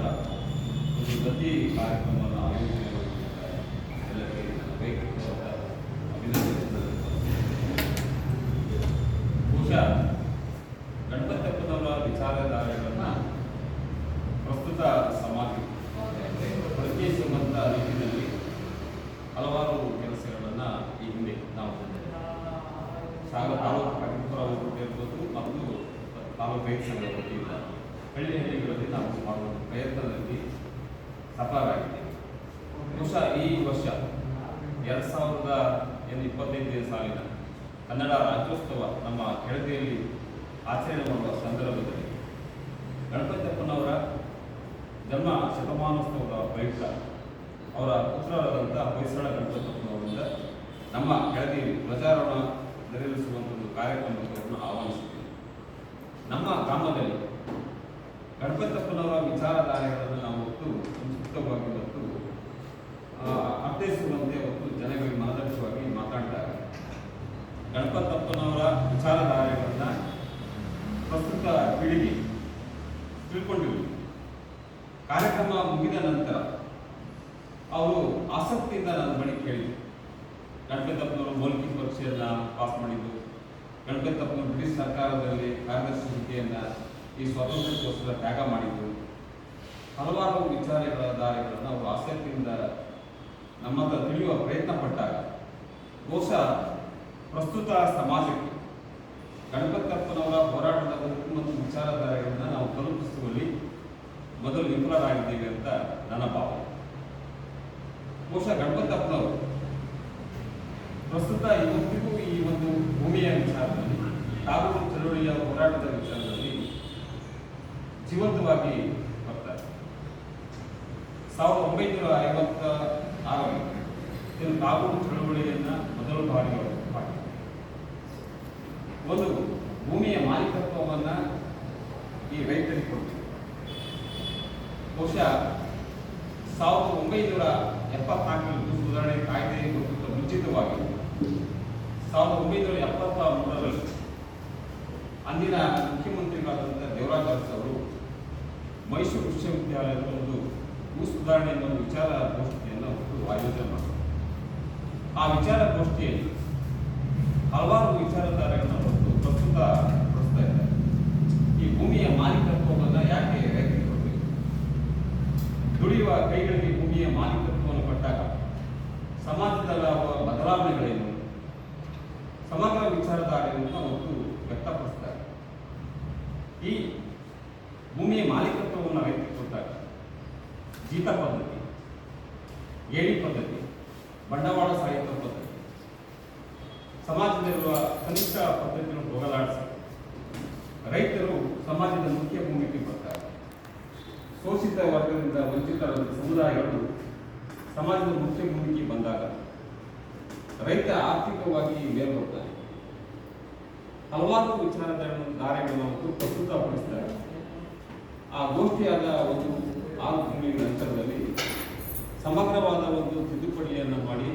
ಒಂದು ಪ್ರತಿ ಕಾರ್ಯಕ್ರಮವನ್ನು ಆಯೋಜನೆ ಮಾಡುತ್ತಿದ್ದಾರೆ ಬಹುಶಃ ಗಣಪತಪ್ಪನವರ ವಿಚಾರಧಾರೆಗಳನ್ನು ಪ್ರಸ್ತುತ ಸಮಾಜ ಪರಿಚಯಿಸುವಂಥ ರೀತಿಯಲ್ಲಿ ಹಲವಾರು ಕೆಲಸಗಳನ್ನು ಈ ನಾವು ಸಾವಿರದ ತಾಲೂಕು ಕಡಿಮೆ ಇರ್ಬೋದು ಮತ್ತು ತಾಲೂಕು ವೀಕ್ಷಣೆ ಹಳ್ಳಿಗಳಲ್ಲಿ ನಾವು ಮಾಡುವ ಪ್ರಯತ್ನದಲ್ಲಿ ಸಫಲರಾಗಿದ್ದೇವೆ. ಬಹುಶಃ ಈ ವರ್ಷ ಎರಡು ಸಾವಿರದ ಏನು ಇಪ್ಪತ್ತೈದನೇ ಸಾಲಿನ ಕನ್ನಡ ರಾಜ್ಯೋತ್ಸವ ನಮ್ಮ ಕೆಳದಿಯಲ್ಲಿ ಆಚರಣೆ ಮಾಡುವ ಸಂದರ್ಭದಲ್ಲಿ ಗಣಪತಿಯಪ್ಪನವರ ಜನ್ಮ ಶತಮಾನೋತ್ಸವದ ಪ್ರಯುಕ್ತ ಅವರ ಪುತ್ರರಾದಂಥ ಹೊಯ್ಸಳ ಗಣಪತಿಯಪ್ಪನವರಿಂದ ನಮ್ಮ ಕೆಳದಿಯಲ್ಲಿ ಧ್ವಜಾರೋಹಣ ನೆರವೇರಿಸುವಂಥ ಒಂದು ಕಾರ್ಯಕ್ರಮವನ್ನು ಆಹ್ವಾನಿಸಿದ್ದೇವೆ ನಮ್ಮ ಗ್ರಾಮದಲ್ಲಿ ಗಣಪತಪ್ಪನವರ ವಿಚಾರಧಾರೆಗಳನ್ನು ನಾವು ಹೊತ್ತು ಸಂಸ್ಕೃತವಾಗಿ ಮತ್ತು ಅರ್ಥೈಸುವಂತೆ ಒತ್ತು ಜನಗಳಿಗೆ ಮನದಟ್ಟವಾಗಿ ಮಾತಾಡ್ತಾರೆ. ಗಣಪತಪ್ಪನವರ ವಿಚಾರಧಾರೆಗಳನ್ನು ಪ್ರಸ್ತುತ ಪೀಳಿಗೆ ತಿಳ್ಕೊಂಡಿವಿ. ಕಾರ್ಯಕ್ರಮ ಮುಗಿದ ನಂತರ ಅವರು ಆಸಕ್ತಿಯಿಂದ ನನ್ನ ಬಳಿ ಕೇಳಿದರು. ಗಣಪತಪ್ಪನವರು ಮೌಲಿಕ ಪರೀಕ್ಷೆಯನ್ನು ಪಾಸ್ ಮಾಡಿದ್ದು ಗಣಪತಪ್ಪನವರು ಬ್ರಿಟಿಷ್ ಸರ್ಕಾರದಲ್ಲಿ ಕಾರ್ಯದರ್ಶಿ ಹುದ್ದೆಯನ್ನು ಈ ಸ್ವಾತಂತ್ರ್ಯಕ್ಕೋಸ್ಕರ ತ್ಯಾಗ ಮಾಡಿದ್ದು ಹಲವಾರು ವಿಚಾರಗಳ ದಾರಿಗಳನ್ನು ಅವರು ಆಸಕ್ತಿಯಿಂದ ನಮ್ಮ ಹತ್ರ ತಿಳಿಯುವ ಪ್ರಯತ್ನ ಪಟ್ಟಾಗ, ಬಹುಶಃ ಪ್ರಸ್ತುತ ಸಮಾಜಕ್ಕೆ ಗಣಪತಪ್ಪನವರ ಹೋರಾಟದ ಬದುಕು ಮತ್ತು ವಿಚಾರಧಾರೆಗಳನ್ನು ನಾವು ತಲುಪಿಸುವಲ್ಲಿ ಮೊದಲು ವಿಫಲರಾಗಿದ್ದೇವೆ ಅಂತ ನನ್ನ ಭಾವ ಬಹುಶಃ ಗಣಪತಪ್ಪನವರು ಪ್ರಸ್ತುತ ಇವತ್ತಿಗೂ ಈ ಒಂದು ಭೂಮಿಯ ವಿಚಾರದಲ್ಲಿ, ತಾಲೂಕು ಚಳುವಳಿಯ ಹೋರಾಟದ ವಿಚಾರದಲ್ಲಿ ಜೀವಂತವಾಗಿ ಬರ್ತಾರೆ. ಸಾವಿರದ ಒಂಬೈನೂರ ಐವತ್ತ ಆರರಲ್ಲಿ ಇದು ಕಾನೂನು ಚಳುವಳಿಯನ್ನ ಮೊದಲು ಬಾರಿ ಒಂದು ಭೂಮಿಯ ಮಾಲೀಕತ್ವವನ್ನ ಈ ರೈತರಿಗೆ ಕೊಟ್ಟು ಬಹುಶಃ ಸಾವಿರದ ಒಂಬೈನೂರ ಎಪ್ಪತ್ನಾಲ್ಕರಲ್ಲಿ ಸುಧಾರಣೆ ಕಾಯ್ದೆ ಕುರಿತ ಮುಂಚಿತವಾಗಿ ಸಾವಿರದ ಒಂಬೈನೂರ ಎಪ್ಪತ್ತ ಮೂರರಲ್ಲಿ ಅಂದಿನ ಮುಖ್ಯಮಂತ್ರಿಗಳಾದಂಥ ದೇವರಾಜ ಅವರು ಮೈಸೂರು ವಿಶ್ವವಿದ್ಯಾಲಯದ ಒಂದು ಭೂ ಸುಧಾರಣೆ ಎನ್ನುವ ಒಂದು ವಿಚಾರ ಗೋಷ್ಠಿಯನ್ನು ಅವರು ಆಯೋಜನೆ ಮಾಡಿದರು ಆ ವಿಚಾರ ಗೋಷ್ಠಿಯಲ್ಲಿ ಹಲವಾರು ವಿಚಾರಧಾರೆಗಳನ್ನು ಹೊತ್ತು ಪ್ರಸ್ತುತ ಪಡಿಸ್ತಾ ಇದ್ದಾರೆ. ಈ ಭೂಮಿಯ ಮಾಲೀಕತ್ವವನ್ನು ಯಾಕೆ ರೈತರಿಗೆ ಕೊಡಬೇಕು? ದುಡಿಯುವ ಕೈಗಳಿಗೆ ಭೂಮಿಯ ಮಾಲೀಕತ್ವವನ್ನು ಕೊಟ್ಟಾಗ ಸಮಾಜದಲ್ಲಾಗುವ ಬದಲಾವಣೆಗಳೇನು? ಸಮಗ್ರ ವಿಚಾರಧಾರೆಯನ್ನು ಹೊತ್ತು ವ್ಯಕ್ತಪಡಿಸ್ತಾರೆ ಈ ಭೂಮಿಯ ಮಾಲೀಕತ್ವವನ್ನು ರೈತರಿಗೆ ಕೊಟ್ಟಾಗ ಜೀತ ಪದ್ಧತಿ ಏಣಿ ಪದ್ಧತಿ, ಬಂಡವಾಳ ಸಾಹಿತ್ಯ ಪದ್ಧತಿ. ಸಮಾಜದಲ್ಲಿರುವ ಕನಿಷ್ಠ ಪದ್ಧತಿಯನ್ನು ಹೋಗಲಾಡಿಸಿ. ರೈತರು ಸಮಾಜದ ಮುಖ್ಯ ಭೂಮಿಕೆ ಬರ್ತಾರೆ ಶೋಷಿತ ವರ್ಗದಿಂದ ವಂಚಿತರಾದ ಸಮುದಾಯಗಳು ಸಮಾಜದ ಮುಖ್ಯ ಭೂಮಿಕೆ ಬಂದಾಗ ರೈತ ಆರ್ಥಿಕವಾಗಿ ಮೇಲ್ಬರ್ತಾನೆ ಹಲವಾರು ವಿಚಾರಗಳನ್ನು ಪ್ರಸ್ತುತಪಡಿಸ್ತಾರೆ. ಆ ಗೋಷ್ಠಿಯಾದ ಒಂದು ಆರು ತಿಂಗಳ ನಂತರದಲ್ಲಿ ಸಮಗ್ರವಾದ ಒಂದು ತಿದ್ದುಪಡಿಯನ್ನು ಮಾಡಿ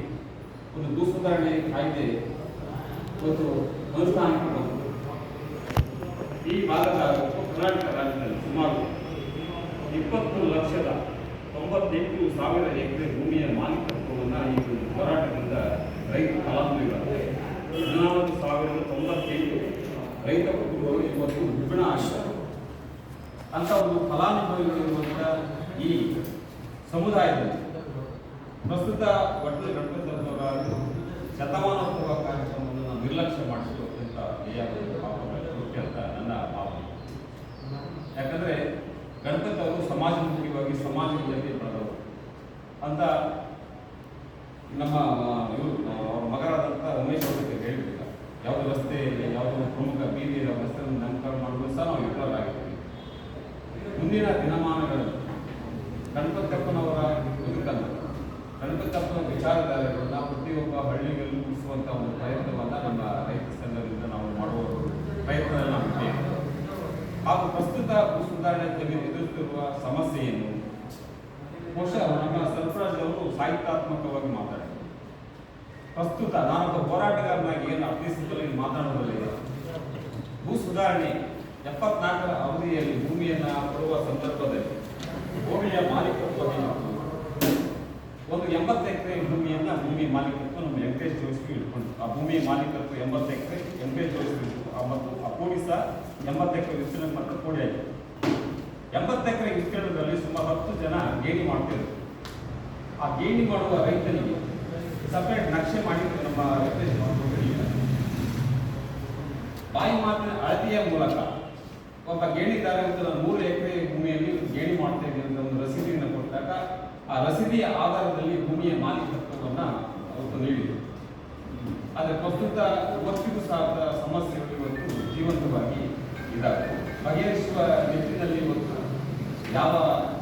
ಒಂದು ಭೂ ಸುಧಾರಣೆ ಕಾಯ್ದೆ ಒಂದು ಅನುಷ್ಠಾನಕ್ಕೆ ಬಂತು. ಈ ಭಾಗದ ಕರ್ನಾಟಕ ರಾಜ್ಯದಲ್ಲಿ ಸುಮಾರು ಇಪ್ಪತ್ತು ಲಕ್ಷದ ತೊಂಬತ್ತೆಂಟು ಸಾವಿರ ಎಕರೆ ಭೂಮಿಯ ಮಾಲೀಕತ್ವವನ್ನು ಈ ಒಂದು ಹೋರಾಟದಿಂದ ರೈತ ಫಲಾನುಭವಿಗಳು ಹದಿನಾಲ್ಕು ಸಾವಿರದ ತೊಂಬತ್ತೆಂಟು ರೈತ ಕುಟುಂಬಗಳು ಇವತ್ತು ವಿಭಿನ್ನ ಆಗಿದ್ದಾರೆ ಅಂತ ಒಂದು ಫಲಾನುಭವಿಗಳಿರುವಂಥ ಈ ಸಮುದಾಯದಲ್ಲಿ ಪ್ರಸ್ತುತ ಒಟ್ಟು ಗಣಪತಿಯವರ ಶತಮಾನೋತ್ಸವ ಕಾರ್ಯಕ್ರಮವನ್ನು ನಾವು ನಿರ್ಲಕ್ಷ್ಯ ಮಾಡಿಸಲು ಅತ್ಯಂತ ಪಾಪಕ್ಕೆ ಅಂತ ನನ್ನ ಭಾವನೆ. ಯಾಕಂದ್ರೆ ಗಣಪತಿ ಅವರು ಸಮಾಜಮುಖಿಯಾಗಿ ಸಮಾಜದಲ್ಲಿ ಬೆಳೆದವರು ಅಂತ ನಮ್ಮ ಇವರು ರಮೇಶ್ ಉಮೇಶ್ ಅವ್ರ ಹೇಳಿರಲಿಲ್ಲ ಯಾವುದೇ ರಸ್ತೆ ಯಾವುದೋ ಪ್ರಮುಖ ಬೀದಿ ಇರೋ ರಸ್ತೆಯನ್ನು ನಾಮಕರಣ ಮಾಡುವುದು ಸಹ ನಾವು ವಿಫಲರಾಗಿದ್ದೀವಿ ಮುಂದಿನ ದಿನಮಾನಗಳಲ್ಲಿ ಗಣಪತಪ್ಪನವರ ಬದುಕನ್ನು ಗಣಪತಪ್ಪನ ವಿಚಾರಧಾರೆಗಳನ್ನ ಪ್ರತಿಯೊಬ್ಬ ಹಳ್ಳಿಗಳಲ್ಲೂ ಮುಗಿಸುವಂಥ ಒಂದು ಪ್ರಯತ್ನವನ್ನು ನಮ್ಮ ರೈತ ಸಂಘದಿಂದ ನಾವು ಮಾಡುವ ಪ್ರಯತ್ನ ಹಾಗೂ ಪ್ರಸ್ತುತ ಭೂ ಸುಧಾರಣೆಯಲ್ಲಿ ಎದುರಿಸುತ್ತಿರುವ ಸಮಸ್ಯೆಯನ್ನು ಬಹುಶಃ ನಮ್ಮ ಸರ್ಫರಾಜ್ ಅವರು ಸಾಹಿತ್ಯಾತ್ಮಕವಾಗಿ ಮಾತಾಡಿದರು. ಪ್ರಸ್ತುತ ನಾನೊಬ್ಬ ಹೋರಾಟಗಾರನಾಗಿ ಏನು ಅರ್ಥಿಸುತ್ತಲೇ ಮಾತನಾಡುವುದಿಲ್ಲ ಭೂ ಸುಧಾರಣೆ ಎಪ್ಪತ್ನಾಲ್ಕರ ಅವಧಿಯಲ್ಲಿ ಭೂಮಿಯನ್ನು ಕೊಡುವ ಸಂದರ್ಭದಲ್ಲಿ ಭೂಮಿಯ ಮಾಲೀಕತ್ವವನ್ನು? ಒಂದು ಎಂಬತ್ತು ಎಕರೆ ಭೂಮಿಯನ್ನು ಭೂಮಿ ಮಾಲೀಕತ್ವ ನಮ್ಮ ವೆಂಕಟೇಶ್ ಜೋಶಿ ಇಟ್ಕೊಂಡು ಆ ಭೂಮಿಯ ಮಾಲೀಕತ್ವ ಎಂಬತ್ತು ಎಕರೆ, ವೆಂಕಟೇಶ್ ಜೋಶಿ ಮತ್ತು ಆ ಕೋಡಿ ಸಹ ಎಂಬತ್ತು ಎಕರೆ ವಿಸ್ತೀರ್ಣ ಮತ್ತು ಕೋಡಿ ಆಯಿತು. ಎಂಬತ್ತು ಎಕರೆ ವಿಸ್ತೀರ್ಣದಲ್ಲಿ ಸುಮಾರು ಹತ್ತು ಜನ ಗೇಣಿ ಮಾಡ್ತಿದ್ರು. ಆ ಗೇಣಿ ಮಾಡುವ ರೈತನಿಗೆ ಸಪ್ರೇಟ್ ನಕ್ಷೆ ಮಾಡಿ ನಮ್ಮ ವೆಂಕಟೇಶ್ ಬಾಯಿ ಮಾತಿನ ಅಳತೆಯ ಮೂಲಕ ಒಬ್ಬ ಗೇಣಿದಾರ ಅಂತ ನಾನು ಮೂರು ಎಕರೆ ಭೂಮಿಯಲ್ಲಿ ಗೇಣಿ ಮಾಡ್ತಾ ಅಂತ ಒಂದು ರಸೀದಿಯನ್ನು ಕೊಟ್ಟಾಗ ಆ ರಸೀದಿಯ ಆಧಾರದಲ್ಲಿ ಭೂಮಿಯ ಮಾಲೀಕತ್ವವನ್ನು ಅವರು ನೀಡಿದರು. ಆದರೆ ಪ್ರಸ್ತುತ ಇವತ್ತಿಗೂ ಸಹ ಸಮಸ್ಯೆಗಳು ಇವತ್ತು ಜೀವಂತವಾಗಿ ಇದ್ದಾವೆ ಬಗೆಹರಿಸುವ ನಿಟ್ಟಿನಲ್ಲಿ ಇವತ್ತು ಯಾವ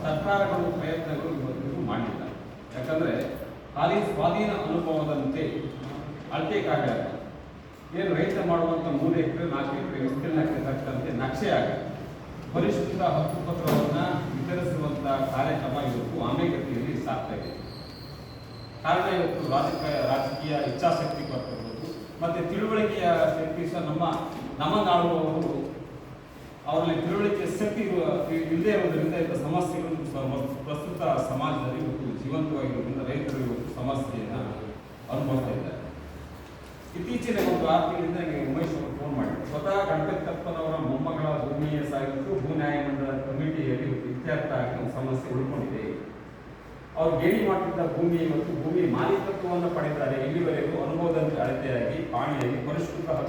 ಸರ್ಕಾರಗಳು ಪ್ರಯತ್ನಗಳು ಇವತ್ತಿಗೂ ಮಾಡಿಲ್ಲ. ಯಾಕಂದ್ರೆ ಖಾಲಿ ಸ್ವಾಧೀನ ಅನುಭವದಂತೆ ಅಳತೆ ಕಾರ್ಯ ಏನು ರೈತ ಮಾಡುವಂಥ ಮೂರು ಎಕರೆ, ನಾಲ್ಕು ಎಕರೆ ವಿಸ್ತೀರ್ಣ ತಕ್ಕಂತೆ ನಕ್ಷೆ ಆಗಿದೆ. ಪರಿಷ್ಕೃತ ಹಕ್ಕುಪತ್ರವನ್ನು ವಿತರಿಸುವಂಥ ಕಾರ್ಯಕ್ರಮ ಇವತ್ತು ಆಮೆಗತಿಯಲ್ಲಿ ಸಾಗ್ತಾ ಇದೆ. ಕಾರಣ ಇವತ್ತು ರಾಜಕೀಯ ರಾಜಕೀಯ ಇಚ್ಛಾಶಕ್ತಿ ಬರ್ತಿರ್ಬೋದು ಮತ್ತೆ ತಿಳುವಳಿಕೆಯ ಶಕ್ತಿ ಸಹ ನಮ್ಮ ನಮ್ಮ ನಾಡುವವರು ಅವರಲ್ಲಿ ತಿಳುವಳಿಕೆ ಶಕ್ತಿ ಇಲ್ಲದೆ ಇರುವುದರಿಂದ ಇಂಥ ಸಮಸ್ಯೆಗಳನ್ನು ಪ್ರಸ್ತುತ ಸಮಾಜದಲ್ಲಿ ಇವತ್ತು ಜೀವಂತವಾಗಿರೋದ್ರಿಂದ ರೈತರು ಇವತ್ತು ಸಮಸ್ಯೆಯನ್ನು ಅನುಭವಿಸ್ತಾ ಇದ್ದಾರೆ. ಇತ್ತೀಚಿನ ಒಂದು ಆರು ತಿಂಗಳಿಂದ ನನಗೆ ಉಮೇಶ್ ಅವರು ಫೋನ್ ಮಾಡಿ ಸ್ವತಃ ಗಣಪತಿ ತಪ್ಪನವರ ಮೊಮ್ಮಗಳ ಭೂಮಿಯ ಸಾಗಿದ್ದು ಭೂ ನ್ಯಾಯಮಂಡಲ ಕಮಿಟಿಯಲ್ಲಿ ಇತ್ಯರ್ಥ ಆಗಿ ಸಮಸ್ಯೆ ಉಳ್ಕೊಂಡಿದೆ. ಅವರು ಗೇಣಿ ಮಾಡಿದ್ದ ಭೂಮಿ ಮತ್ತು ಭೂಮಿ ಮಾಲೀಕತ್ವವನ್ನು ಪಡೆದಿದ್ದಾರೆ. ಇಲ್ಲಿವರೆಗೂ ಅನುಭವದಂತೆ ಅಳತೆಯಾಗಿ ಪಾಣಿಯಲ್ಲಿ ಪರಿಷ್ಕೃತ